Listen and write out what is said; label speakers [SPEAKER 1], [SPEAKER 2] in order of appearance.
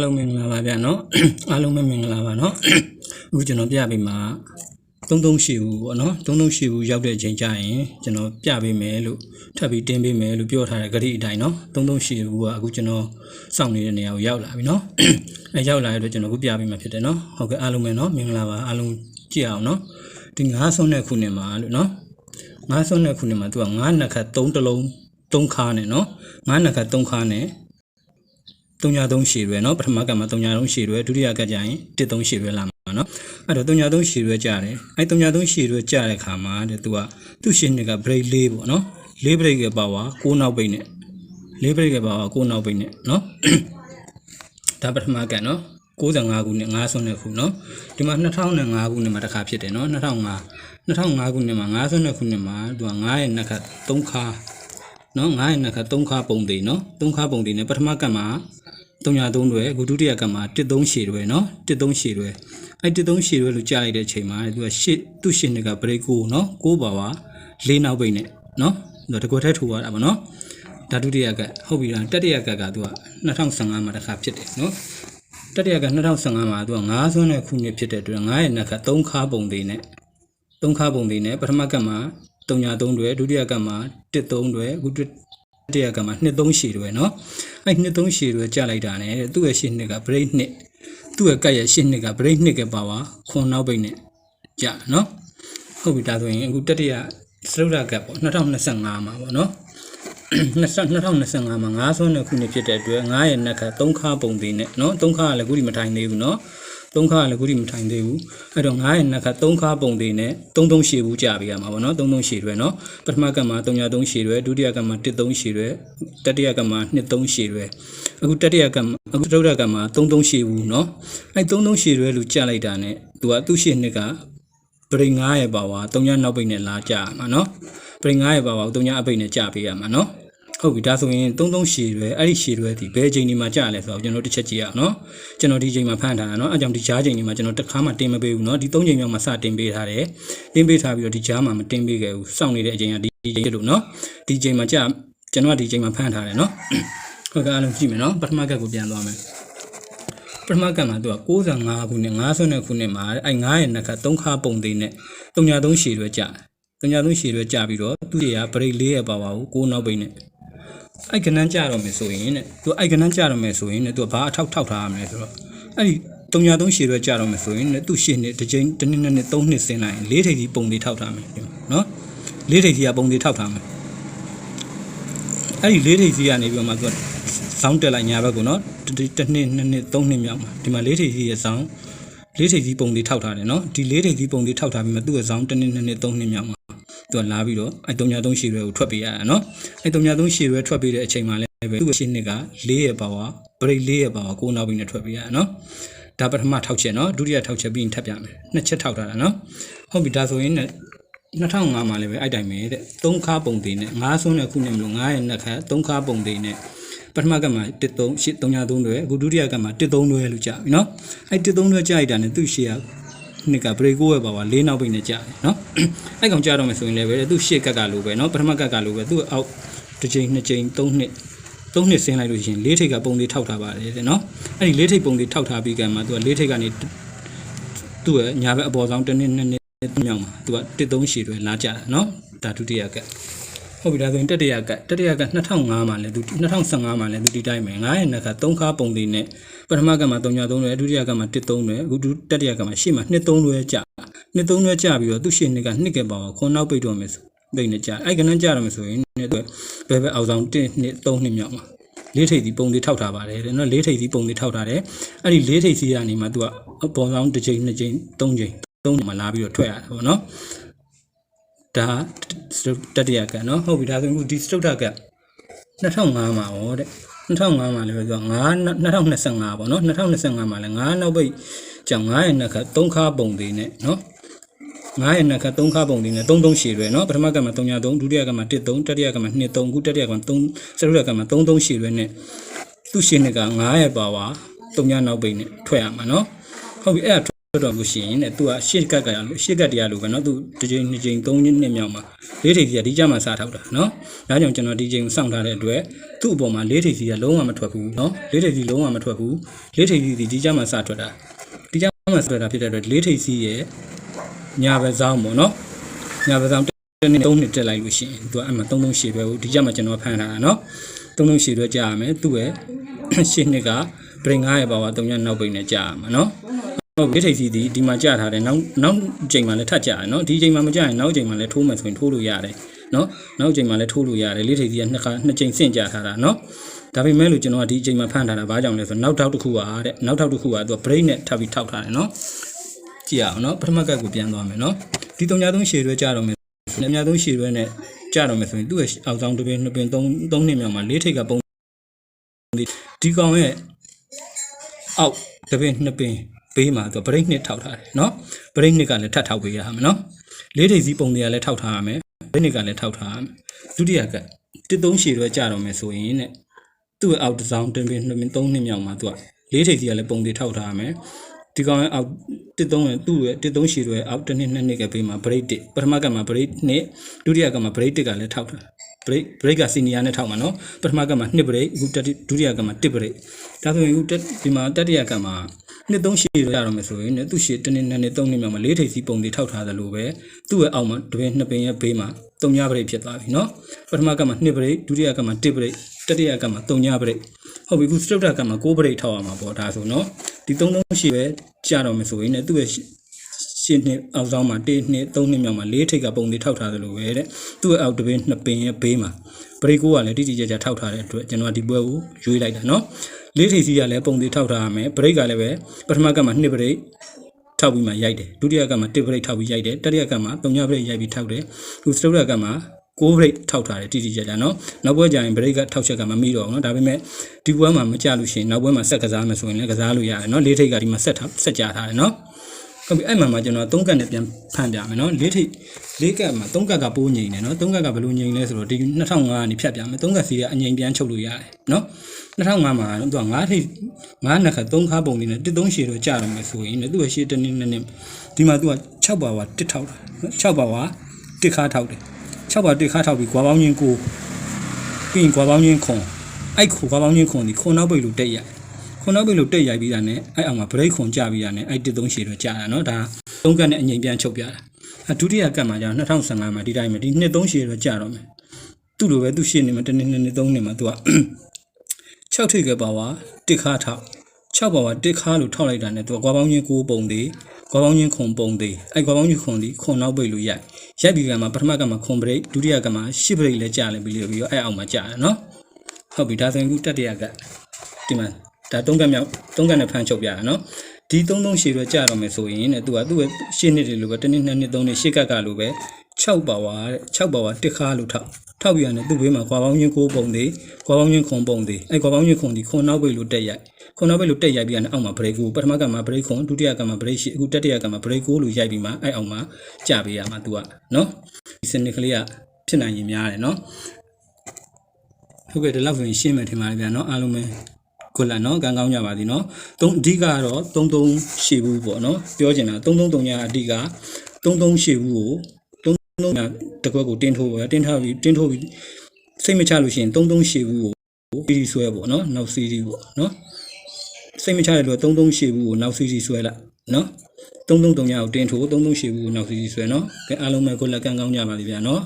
[SPEAKER 1] အားလုံးမင်္ဂလာပါဗျာနော်အားလုံးပဲမင်္ဂလာပါနော်အခုကျွန်တော်ပြပေးမှာ338ဘူးပေါ့နော်338ဘူးရောက်တဲ့အချိန်ကျရင်ကျွန်တော်ပြပေးမယ်လို့ထပ်ပြီးတင်ပေးမယ်လို့ပြောထားတဲ့ဂရိအတိုင်းနော်338ဘူးကအခုကျွန်တော်စောင့်နေတဲ့နေရာကိုရောက်လာပြီနော်အဲရောက်လာတဲ့အတွက်ကျွန်တော်အခုပြပေးမှာဖြစ်တယ်နော်ဟုတ်ကဲ့အားလုံးပဲနော်မင်္ဂလာပါအားလုံးကြည့်အောင်နော်ဒီ9ဆုံးတဲ့ခုနှစ်မှာလို့နော်9ဆုံးတဲ့ခုနှစ်မှာသူက9နှစ်ခတ်3တလုံး3ခါနဲ့နော်9နှစ်ခတ်3ခါနဲ့ 303ရှည်ရွယ်เนาะပထမကမှာ303ရှည်ရွယ်ဒုတိယကကြရင်13ရှည်ရွယ်လာမှာเนาะအဲ့တော့303ရှည်ရွယ်ကြတယ်အဲ့303ရှည်ရွယ်ကြတဲ့ခါမှာတဲ့သူကသူ့ရှင်းနှစ်က break ၄ပေါ့เนาะ၄ break ရဲ့ power 6နောက်ပိတ်နဲ့၄ break ရဲ့ power 6နောက်ပိတ်နဲ့เนาะဒါပထမကเนาะ95ခုနှစ်9ဆွန်းတဲ့ခုเนาะဒီမှာ2005ခုနှစ်မှာတစ်ခါဖြစ်တယ်เนาะ2005 2005ခုနှစ်မှာ9ဆွန်းတဲ့ခုနှစ်မှာသူက9ရဲ့နှစ်ခတ်3ခါနော်9ရဲ့နှစ်ခတ်3ခါပုံသေးနော်3ခါပုံသေးနဲ့ပထမကမှာ 303တွေအခုဒုတိယကမှာ13ရှည်တွေနော်13ရှည်တွေအဲ့13ရှည်တွေလို့ကြားလိုက်တဲ့အချိန်မှာသူကရှစ်သူ့ရှစ်နှစ်က break ကိုနော်6ပါပါ၄နောက်ပိတ်နဲ့နော်သူကတကွက်ထဲထိုးရတာပါနော်ဒါဒုတိယကဟုတ်ပြီလားတတိယကကသူက2015မှာတစ်ခါဖြစ်တယ်နော်တတိယက2015မှာသူက9ဆွန်းတဲ့ခုနှစ်ဖြစ်တဲ့အတွက်9ရဲ့နှစ်ခတ်3ခါပုံသေးနဲ့3ခါပုံသေးနဲ့ပထမကမှာ303တွေဒုတိယကမှာ13တွေအခု တတိယကမှာ23ရှည်တွေနော်အဲ့23ရှည်တွေကြာလိုက်တာ ਨੇ သူ့ရဲ့ရှည်နှစ်က break နှစ်သူ့ရဲ့ကတ်ရဲ့ရှည်နှစ်က break နှစ်ကပါပါခွန်နောက်ပိတ်နဲ့ကြာနော်ဟုတ်ပြီဒါဆိုရင်အခုတတိယစရုဒ္ဒကတ်ပေါ့2025မှာပေါ့နော်2025မှာ9ဆွန်းတဲ့ခုနှစ်ဖြစ်တဲ့အတွက်9ရဲ့နှစ်ခါ3ခါပုံသေးနဲ့နော်3ခါကလည်းခုဒီမထိုင်သေးဘူးနော် 3ခါကလည်းခုထိမထိုင်သေးဘူးအဲ့တော့9ရဲ့နှစ်ခါ3ခါပုံသေးနဲ့33ရှည်ဘူးကြပေးရမှာပေါ့နော်33ရှည်တွဲနော်ပထမကမှာ33ရှည်တွဲဒုတိယကမှာ13ရှည်တွဲတတိယကမှာ23ရှည်တွဲအခုတတိယကမှာအခုသတုတ္တကမှာ33ရှည်ဘူးနော်အဲ့33ရှည်တွဲလို့ကြလိုက်တာနဲ့သူကသူ့ရှည်နှစ်ကပရိ9ရဲ့ပါဝါ3ညနောက်ပိတ်နဲ့လာကြရမှာနော်ပရိ9ရဲ့ပါဝါ3ညအပိတ်နဲ့ကြပေးရမှာနော် ဟုတ်ပြီဒါဆိုရင်33ရှည်ရွယ်အဲ့ဒီရှည်ရွယ်ဒီဘယ်ချိန်ဒီမှာကြာလဲဆိုတော့ကျွန်တော်တစ်ချက်ကြည့်ရအောင်နော်ကျွန်တော်ဒီချိန်မှာဖန်ထားတာနော်အဲ့ကြောင့်ဒီကြားချိန်ဒီမှာကျွန်တော်တစ်ခါမှတင်မပေးဘူးနော်ဒီ3ချိန်မြောက်မှာစတင်ပေးထားတယ်တင်ပေးထားပြီးတော့ဒီကြားမှာမတင်ပေးခဲ့ဘူးစောင့်နေတဲ့အချိန်ကဒီချိန်ဖြစ်လို့နော်ဒီချိန်မှာကြာကျွန်တော်ကဒီချိန်မှာဖန်ထားတယ်နော်ဟုတ်ကဲ့အားလုံးကြည့်မယ်နော်ပထမကတ်ကိုပြန်သွားမယ်ပထမကံမှာသူက65ခုနဲ့59ခုနဲ့မှာအဲ9ရဲ့နှစ်ခါ3ခါပုံသေးနဲ့3ည3ရှည်ရွယ်ကြာ3ည3ရှည်ရွယ်ကြာပြီးတော့သူ့ရေကဘရိတ်4ရဲ့ပါပါဘူး6နောက်ပိန်းနဲ့ အဲ့ကနန်းကြာတော့မယ်ဆိုရင်တဲ့သူအဲ့ကနန်းကြာတော့မယ်ဆိုရင်တဲ့သူကဘာအထောက်ထောက်ထားရမလဲဆိုတော့အဲ့ဒီ303ရှည်ရွယ်ကြာတော့မယ်ဆိုရင်တဲ့သူ့ရှည်နှစ်တစ်ချိန်တစ်နှစ်နှစ်နှစ်3နှစ်ဆင်းလိုက်ရင်၄ထိပ်ကြီးပုံသေးထောက်ထားမယ်နော်၄ထိပ်ကြီးကပုံသေးထောက်ထားမယ်အဲ့ဒီ၄ထိပ်ကြီးကနေပြီးတော့မှသူကဇောင်းတက်လိုက်ညာဘက်ကိုနော်တစ်နှစ်နှစ်နှစ်သုံးနှစ်မြောက်မှာဒီမှာလေးထိပ်ကြီးရဲ့ဇောင်းလေးထိပ်ကြီးပုံလေးထောက်ထားတယ်နော်ဒီလေးထိပ်ကြီးပုံလေးထောက်ထားပြီးမှသူ့ရဲ့ဇောင်းတစ်နှစ်နှစ်နှစ်သုံးနှစ်မြောက်မှာ သူကလာပြီးတော့အဲ333ရှည်ရွယ်ကိုထွက်ပေးရတာနော်အဲ333ရှည်ရွယ်ထွက်ပေးတဲ့အချိန်မှာလည်းပဲသူ့ရှင်းနှစ်က၄ရဲ့ပါဝါဘရိတ်၄ရဲ့ပါဝါကိုနောက်ပြီးနဲ့ထွက်ပေးရတာနော်ဒါပထမထောက်ချက်နော်ဒုတိယထောက်ချက်ပြီးရင်ထပ်ပြမယ်နှစ်ချက်ထောက်ထားတာနော်ဟုတ်ပြီဒါဆိုရင်2005မှာလည်းပဲအိုက်တိုင်ပဲတဲ့3ခါပုံသေးနဲ့9ဆွန်းနဲ့ခုနဲ့မလို့9ရဲ့နှစ်ခါ3ခါပုံသေးနဲ့ပထမကမှာ13 8 3 3တွဲအခုဒုတိယကမှာ13တွဲလို့ကြာပြီနော်အဲ13တွဲကြာလိုက်တာနဲ့သူ့ရှေ့က နှစ်ကဘရေကိုပဲပါပါလေးနောက်ပိတ်နဲ့ကြာတယ်နော်အဲ့ကောင်ကြာတော့မယ်ဆိုရင်လည်းပဲသူ့ရှေ့ကက်ကလိုပဲနော်ပထမကက်ကလိုပဲသူ့အောက်တစ်ချိန်နှစ်ချိန်သုံးနှစ်သုံးနှစ်ဆင်းလိုက်လို့ရှိရင်လေးထိပ်ကပုံလေးထောက်ထားပါတယ်တဲ့နော်အဲ့ဒီလေးထိပ်ပုံလေးထောက်ထားပြီးကံမှာသူကလေးထိပ်ကနေသူ့ရဲ့ညာဘက်အပေါ်ဆောင်တစ်နှစ်နှစ်နှစ်မြောက်မှာသူကတစ်သုံးရှည်တွေလာကြတာနော်ဒါဒုတိယကက်ဟုတ်ပြီဒါဆိုရင်တတိယကတတိယက2005မှာလဲသူ2015မှာလဲသူဒီတိုင်းပဲ9ရက်နှစ်ခါ3ခါပုံသေးနဲ့ ပထမကမှာ303တွေဒုတိယကမှာ13တွေအခုတတိယကမှာရှေ့မှာ23တွေကြာ23တွေကြာပြီးတော့သူရှေ့နှစ်ကနှစ်ကပါပါခွန်နောက်ပိတ်တော့မယ်ဆိုပိတ်နေကြာအဲ့ကနန်းကြာတော့မယ်ဆိုရင်လည်းဘယ်ဘက်အောက်ဆောင်1နှစ်3နှစ်မြောက်မှာလေးထိပ်စီပုံသေးထောက်ထားပါတယ်တဲ့နော်လေးထိပ်စီပုံသေးထောက်ထားတယ်အဲ့ဒီလေးထိပ်စီကနေမှသူကအပေါ်ဆောင်တစ်ချိန်နှစ်ချိန်သုံးချိန်သုံးချိန်မှာလာပြီးတော့ထွက်ရတာပေါ့နော်ဒါတတိယကတ်နော်ဟုတ်ပြီဒါဆိုရင်အခုဒီစတုတ္ထကတ်2005မှာပေါ့တဲ့ 2005မှာလည်းပဲဆိုတော့9 2025ပေါ့နော်2025မှာလည်း9နောက်ပိတ်ကြောင်9ရဲ့နှစ်ခါ3ခါပုံသေးနဲ့နော်9ရဲ့နှစ်ခါ3ခါပုံသေးနဲ့33ရှည်တွေနော်ပထမကတ်မှာ33ဒုတိယကတ်မှာ13တတိယကတ်မှာ23အခုတတိယကတ်မှာ3စတုတ္ထကတ်မှာ33ရှည်တွေနဲ့သူ့ရှည်နှစ်က9ရဲ့ပါဝါ3ညနောက်ပိတ်နဲ့ထွက်ရမှာနော်ဟုတ်ပြီအဲ့ဒါ တော့လို့ရှိရင်တဲ့သူကရှစ်ကက်ကရလို့ရှစ်ကက်တရားလို့ပဲเนาะသူတစ်ချိန်နှစ်ချိန်သုံးနှစ်မြောက်မှာလေးထိပ်စီကဒီကြမှာစားထောက်တာเนาะဒါကြောင့်ကျွန်တော်ဒီချိန်ကိုစောင့်ထားတဲ့အတွက်သူ့အပေါ်မှာလေးထိပ်စီကလုံးဝမထွက်ဘူးเนาะလေးထိပ်စီလုံးဝမထွက်ဘူးလေးထိပ်စီဒီကြမှာစားထွက်တာဒီကြမှာစားထွက်တာဖြစ်တဲ့အတွက်လေးထိပ်စီရဲ့ညာဘက်ဆောင်ပေါ့เนาะညာဘက်ဆောင်တစ်နှစ်သုံးနှစ်တက်လိုက်လို့ရှိရင်သူကအဲ့မှာ338ပဲဘူးဒီကြမှာကျွန်တော်ဖန်ထားတာเนาะ338တော့ကြာရမယ်သူ့ရဲ့ ရှစ်နှစ်ကပရင်9ရဲ့ဘာဝ3ညနောက်ပိတ်နဲ့ကြာရမှာเนาะ ဟုတ်မြေထိပ်စီဒီဒီမှာကြထားတယ်နောက်နောက်ချိန်မှာလည်းထပ်ကြရနော်ဒီချိန်မှာမကြရင်နောက်ချိန်မှာလည်းထိုးမှဆိုရင်ထိုးလို့ရတယ်နော်နောက်ချိန်မှာလည်းထိုးလို့ရတယ်လေးထိပ်စီကနှစ်ခါနှစ်ချိန်ဆင့်ကြထားတာနော်ဒါပေမဲ့လို့ကျွန်တော်ကဒီအချိန်မှာဖန်ထားတာဘာကြောင့်လဲဆိုတော့နောက်ထောက်တစ်ခုပါတဲ့နောက်ထောက်တစ်ခုပါသူက break နဲ့ထပ်ပြီးထောက်ထားတယ်နော်ကြည့်ရအောင်နော်ပထမကတ်ကိုပြန်သွားမယ်နော်ဒီ၃ညသုံးရှည်ရွဲကြတော့မယ်ညညသုံးရှည်ရွဲနဲ့ကြတော့မယ်ဆိုရင်သူ့ရဲ့အောက်ဆောင်တစ်ပင်နှစ်ပင်သုံးသုံးနှစ်မြောက်မှာလေးထိပ်ကပုံဒီကောင်ရဲ့အောက်တစ်ပင်နှစ်ပင် ဘေးမှာသူဗရိတ်နှစ်ထောက်ထားတယ်နော်ဗရိတ်နှစ်ကလည်းထပ်ထောက်ပေးရမှာနော်လေးထိပ်စီးပုံတွေကလည်းထောက်ထားရမယ်ဗရိတ်နှစ်ကလည်းထောက်ထားရမယ်ဒုတိယကတစ်သုံးရှည်ရွယ်ကြတော့မယ်ဆိုရင်တဲ့သူ့ရဲ့အောက်တစ်စောင်းတင်ပင်နှစ်ပင်သုံးနှစ်မြောက်မှာသူကလေးထိပ်စီးကလည်းပုံတွေထောက်ထားရမယ်ဒီကောင်ရဲ့အောက်တစ်သုံးရဲ့သူ့ရဲ့တစ်သုံးရှည်ရွယ်အောက်တစ်နှစ်နှစ်နှစ်ကဘေးမှာဗရိတ်တစ်ပထမကမှာဗရိတ်နှစ်ဒုတိယကမှာဗရိတ်တစ်ကလည်းထောက်ထား break break က senior နဲ့ထောက်မှာနော်ပထမကမှာ2 break အခုတတိဒုတိယကမှာ1 break ဒါဆိုရင်အခုတက်ဒီမှာတတိယကမှာနှစ်သုံးရှည်ရရတော့မယ်ဆိုရင်သူ့ရှည်တစ်နှစ်နှစ်နှစ်သုံးနှစ်မြောက်မှာလေးထိပ်စီပုံတွေထောက်ထားသလိုပဲသူ့ရဲ့အောက်မှာတပင်းနှစ်ပင်ရဲ့ဘေးမှာသုံးည break ဖြစ်သွားပြီနော်ပထမကမှာ2 break ဒုတိယကမှာ1 break တတိယကမှာသုံးည break ဟုတ်ပြီအခုစတုတ္တကမှာ6 break ထောက်ရမှာပေါ့ဒါဆိုနော်ဒီသုံးသုံးရှည်ပဲကြာတော့မယ်ဆိုရင်လည်းသူ့ရဲ့ ၈နှစ်အောက်ဆောင်မှာ၁နှစ်၃နှစ်မြောက်မှာ၄ထိပ်ကပုံလေးထောက်ထားသလိုပဲတဲ့သူ့အောက်တပင်းနှစ်ပင်ရဲ့ဘေးမှာဘရိတ်ကိုကလည်းတိတိကျကျထောက်ထားတဲ့အတွက်ကျွန်တော်ဒီပွဲကိုရွေးလိုက်တာနော်၄ထိပ်စီကလည်းပုံသေးထောက်ထားရမယ်ဘရိတ်ကလည်းပဲပထမကမှနှစ်ဘရိတ်ထောက်ပြီးမှရိုက်တယ်ဒုတိယကမှတစ်ဘရိတ်ထောက်ပြီးရိုက်တယ်တတိယကမှသုံးညဘရိတ်ရိုက်ပြီးထောက်တယ်သူစတုတ္တကမှကိုဘရိတ်ထောက်ထားတယ်တိတိကျကျနော်နောက်ပွဲကျရင်ဘရိတ်ကထောက်ချက်ကမမိတော့ဘူးနော်ဒါပေမဲ့ဒီပွဲမှာမကြလို့ရှိရင်နောက်ပွဲမှာဆက်ကစားမယ်ဆိုရင်လည်းကစားလို့ရတယ်နော်လေးထိပ်ကဒီမှာဆက်ထားဆက်ကြထားတယ်နော် ဟုတ်ပြီအဲ့မှာမှကျွန်တော်၃ကတ်နဲ့ပြန်ဖန်ပြမယ်နော်၄ထိပ်၄ကတ်မှာ၃ကတ်ကပိုးငိန်တယ်နော်၃ကတ်ကဘယ်လိုငိန်လဲဆိုတော့ဒီ2005ကနေဖြတ်ပြမယ်၃ကတ်စီကအငိန်ပြန်ချုပ်လို့ရတယ်နော်2005မှာသူက9ထိပ်9နှစ်ခါ3ခါပုံလေးနဲ့တစ်သုံးရှည်တော့ကြာတယ်မယ်ဆိုရင်လည်းသူ့ရဲ့ရှည်တစ်နှစ်နှစ်နှစ်ဒီမှာသူက6ပါဝါတစ်ထောက်တာနော်6ပါဝါတစ်ခါထောက်တယ်6ပါတစ်ခါထောက်ပြီးကွာပေါင်းချင်းကိုပြီးရင်ကွာပေါင်းချင်းခွန်အဲ့ခွကွာပေါင်းချင်းခွန်ဒီခွန်နောက်ပိတ်လို့တက်ရတယ် ခုနောက်ပိတ်လို့တက်ရိုက်ပြီးတာနဲ့အဲ့အောင်မှာ break ခွန်ကြပြီးတာနဲ့အဲ့တစ်သုံးရှည်တော့ကြာတာနော်ဒါသုံးကတ်နဲ့အငိမ်ပြန်ချုပ်ပြတာဒုတိယကတ်မှာကျတော့2015မှာဒီတိုင်းမှာဒီနှစ်သုံးရှည်တော့ကြာတော့မယ်သူ့လိုပဲသူ့ရှည်နေမှာတစ်နှစ်နှစ်နှစ်သုံးနှစ်မှာသူက6ထိပ်ကပါဝါတစ်ခါထောက်6ပါဝါတစ်ခါလို့ထောက်လိုက်တာနဲ့သူကကွာပေါင်းချင်း9ပုံသေးကွာပေါင်းချင်းခုံပုံသေးအဲ့ကွာပေါင်းချင်းခုံဒီခုံနောက်ပိတ်လို့ရိုက်ရိုက်ပြီးကမှပထမကမှခုံ break ဒုတိယကမှ10 break လဲကြာလဲပြီးလို့ပြီးတော့အဲ့အောင်မှာကြာတယ်နော်ဟုတ်ပြီဒါဆိုရင်ခုတတိယကဒီမှာ ဒါသုံးကတ်မြောက်သုံးကတ်နဲ့ဖန်ချုပ်ပြတာနော်ဒီသုံးသုံးရှည်တော့ကြာတော့မယ်ဆိုရင်တဲ့သူကသူ့ရဲ့ရှင်းနှစ်တွေလိုပဲတစ်နှစ်နှစ်နှစ်သုံးနှစ်ရှစ်ကတ်ကလိုပဲ6ပါဝါတဲ့6ပါဝါတစ်ခါလို့ထောက်ထောက်ပြရတယ်သူ့ဘေးမှာခွာပေါင်းချင်းကိုပုံသေးခွာပေါင်းချင်းခုံပုံသေးအဲ့ခွာပေါင်းချင်းခုံဒီခုံနောက်ပိတ်လို့တက်ရိုက်ခုံနောက်ပိတ်လို့တက်ရိုက်ပြီးရတယ်အောက်မှာ break ကိုပထမကမှာ break ခုံဒုတိယကမှာ break ရှိအခုတတိယကမှာ break ကိုလို့ရိုက်ပြီးမှအဲ့အောက်မှာကြာပေးရမှာသူကနော်ဒီစနစ်ကလေးကဖြစ်နိုင်ရင်များတယ်နော်ဟုတ်ကဲ့ဒီလောက်ဆိုရင်ရှင်းမယ်ထင်ပါတယ်ဗျာနော်အားလုံးပဲ ကိုလာနော်ကံကောင်းကြပါသည်နော်သုံးအဓိကကတော့33ရှေ့ဘူးပေါ့နော်ပြောချင်တာ333ညာအဓိက33ရှေ့ဘူးကို33ညာတကွက်ကိုတင်းထိုးပဲတင်းထားပြီးတင်းထိုးပြီးစိတ်မချလို့ရှိရင်33ရှေ့ဘူးကိုစီဒီဆွဲပေါ့နော်နောက်စီဒီပေါ့နော်စိတ်မချတဲ့လူက33ရှေ့ဘူးကိုနောက်စီဒီဆွဲလိုက်နော်33ညာကိုတင်းထိုး33ရှေ့ဘူးကိုနောက်စီဒီဆွဲနော်ကဲအားလုံးပဲကိုလက်ကံကောင်းကြပါသည်ဗျာနော်